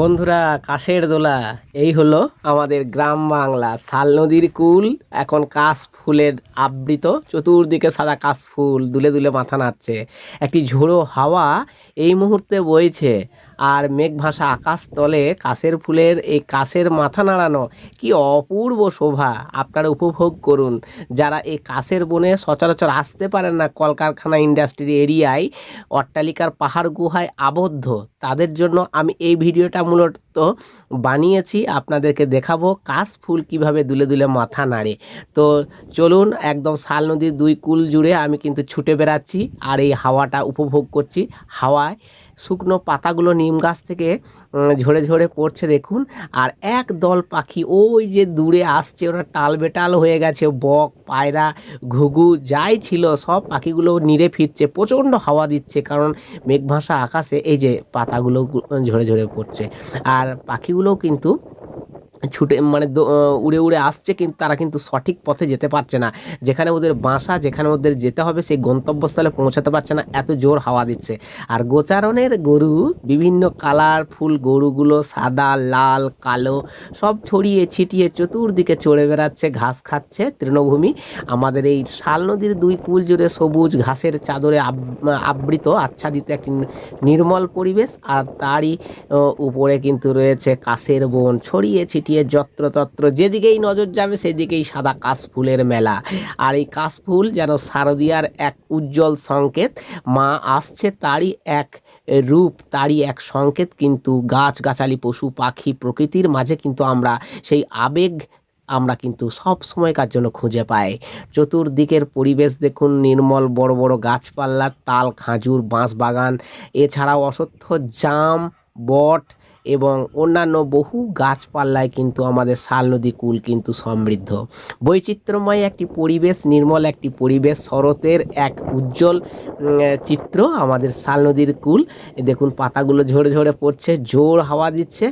বন্ধুরা, কাশের দোলা, এই হলো আমাদের গ্রাম বাংলা, শাল নদীর কুল, এখন কাশ ফুলের আবৃত, চতুর্দিকে সাদা কাশ ফুল, দুলে দুলে মাথা নাচছে একটি ঝোড়ো হাওয়া এই মুহূর্তে বইছে। আর মেঘ ভাসা আকাশ তলে কাশের ফুলের এই কাশের মাথা নাড়ানো, কি অপূর্ব শোভা। আপনারা উপভোগ করুন। যারা এই কাশের বনে সচরাচর আসতে পারেন না কলকারখানা ইন্ডাস্ট্রির এরিয়ায়, অট্টালিকার পাহাড় গুহায় আবদ্ধ, তাদের জন্য আমি এই ভিডিওটা মূলত বানিয়েছি। আপনাদেরকে দেখাবো কাশ ফুল কীভাবে দুলে দুলে মাথা নাড়ে। তো চলুন, একদম শাল নদীর দুই কুল জুড়ে আমি কিন্তু ছুটে বেড়াচ্ছি আর এই হাওয়াটা উপভোগ করছি। হাওয়ায় শুকনো পাতাগুলো নিম গাছ থেকে ঝরে ঝরে পড়ছে দেখুন। আর এক দল পাখি ওই যে দূরে আসছে, ওরা টাল বেটাল হয়ে গেছে, বক, পায়রা, ঘুঘু, যাই ছিল, সব পাখিগুলো নিড়ে ফিরছে, প্রচণ্ড হাওয়া দিচ্ছে, কারণ মেঘভাসা আকাশে এই যে পাতাগুলো ঝরে ঝরে পড়ছে। আর পাখিগুলোও কিন্তু ছুটে মানে উড়ে উড়ে আসছে কিন্তু তারা কিন্তু সঠিক পথে যেতে পারছে না। যেখানে ওদের বাসা, যেখানে ওদের যেতে হবে, সেই গন্তব্যস্থলে পৌঁছাতে পারছে না, এত জোর হাওয়া দিচ্ছে। আর গোচারণের গরু, বিভিন্ন কালারফুল গরুগুলো সাদা, লাল, কালো, সব ছড়িয়ে ছিটিয়ে চতুর্দিকে চড়ে বেড়াচ্ছে, ঘাস খাচ্ছে তৃণভূমি। আমাদের এই শাল নদীর দুই কুল জুড়ে সবুজ ঘাসের চাদরে আবৃত, আচ্ছাদিত একটি নির্মল পরিবেশ। আর তারই উপরে কিন্তু রয়েছে কাশের বন, ছড়িয়ে ছিটিয়ে যত্রতত্র যেদিকেই নজর যাবে সেদিকেই সাদা কাশফুলের মেলা। আর এই কাশফুল যেন শারদিয়ার এক উজ্জ্বল সংকেত, মা আসছে তারই এক রূপ, তারই এক সংকেত, কিন্তু গাছ গাছালি পশু, পাখি, প্রকৃতির মাঝে কিন্তু আমরা সেই আবেগ আমরা কিন্তু সব সময়কার জন্য খুঁজে পাই। চতুর্দিকের পরিবেশ দেখুন, নির্মল বড় বড় গাছপালা, তাল, খাজুর বাঁশ বাগান এছাড়াও অসত্য জাম, বট এবং অন্যান্য বহু গাছপাল্লায় কিন্তু আমাদের শাল নদী কুল কিন্তু সমৃদ্ধ। বৈচিত্র্যময় একটি পরিবেশ, নির্মল একটি পরিবেশ, শরতের এক উজ্জ্বল চিত্র আমাদের শাল নদীর কুল। দেখুন পাতাগুলো ঝরে ঝরে পড়ছে, জোর হাওয়া দিচ্ছে,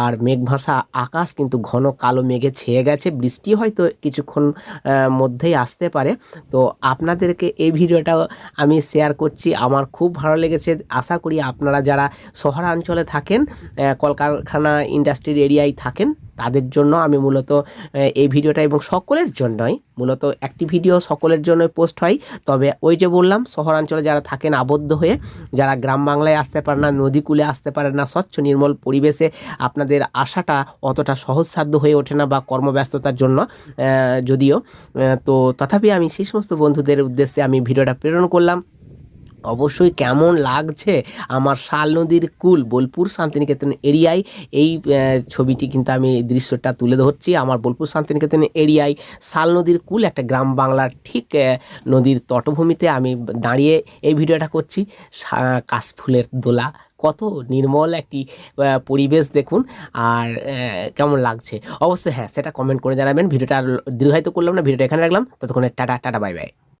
আর মেঘভাসা আকাশ কিন্তু ঘন কালো মেঘে ছেয়ে গেছে। বৃষ্টি হয়তো কিছুক্ষণ মধ্যেই আসতে পারে। তো আপনাদেরকে এই ভিডিওটা আমি শেয়ার করছি। আমার খুব ভালো লেগেছে। আশা করি আপনারা যারা শহরাঞ্চলে থাকেন কলকারখানা ইন্ডাস্ট্রির এরিয়ায় থাকেন, তাদের জন্য আমি মূলত এই ভিডিওটা এবং সকলের জন্যই, মূলত একটি ভিডিও সকলের জন্য পোস্ট হয়। তবে ওই যে বললাম, শহরাঞ্চলে যারা থাকেন আবদ্ধ হয়ে, যারা গ্রাম বাংলায় আসতে পারেন না নদীকূলে আসতে পারেন না, স্বচ্ছ নির্মল পরিবেশে আপনাদের আশাটা অতটা সহজসাধ্য হয়ে ওঠে না বা কর্মব্যস্ততার জন্য যদিও তো তথাপি আমি সেই সমস্ত বন্ধুদের উদ্দেশ্যে আমি ভিডিওটা প্রেরণ করলাম। অবশ্যই কেমন লাগছে আমার শাল নদীর কুল, বোলপুর শান্তিনিকেতন এরিয়ায়। এই ছবিটি কিন্তু আমি দৃশ্যটা তুলে ধরছি। আমার বোলপুর শান্তিনিকেতন এরিয়ায় শাল নদীর কুল একটা গ্রাম বাংলার ঠিক নদীর তটভূমিতে আমি দাঁড়িয়ে এই ভিডিওটা করছি। কাশফুলের দোলা, কত নির্মল একটি পরিবেশ দেখুন। আর কেমন লাগছে? অবশ্যই হ্যাঁ সেটা কমেন্ট করে জানাবেন। ভিডিওটা দীর্ঘায়িত করলাম না, ভিডিওটা এখানে রাখলাম। ততক্ষণে টাটা টাটা, বাই বাই।